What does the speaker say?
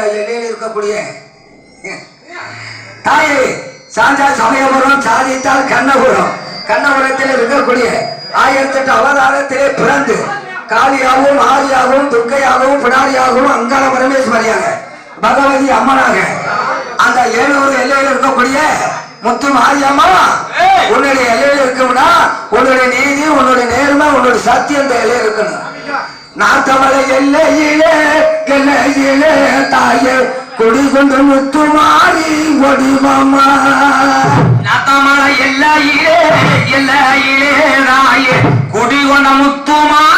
எல்லையில் இருக்கக்கூடிய தாயே சாஞ்சா சமயபுரம் சாதித்தால் கண்ணபுரம். கண்ணபுரத்தில் இருக்கக்கூடிய ஆயிரத்தி எட்டு அவதாரத்திலே பிறந்து காளியாகவும் ஆரியாகவும் துர்க்கையாகவும் பிடாரியாகவும் அங்காள பரமேஸ்வரியாக பகவதி அம்மனாக அந்த ஏழூர் எல்லையில் இருக்கக்கூடிய முத்து மாரியம்மா உன்னுடைய எல்லையில் இருக்கணும்னா உன்னுடைய நீதி உன்னுடைய நேர்மை உன்னுடைய சத்தியம் எல்லையில் இருக்கணும். நாத்தமலை எல்லையிலே எல்லையிலே தாயே கொடி கொண்டு முத்து மாறி ஒடிமாமா நாத்தமல எல்லையிலே எல்லையிலே தாயே குடி கொண்ட முத்து மாறி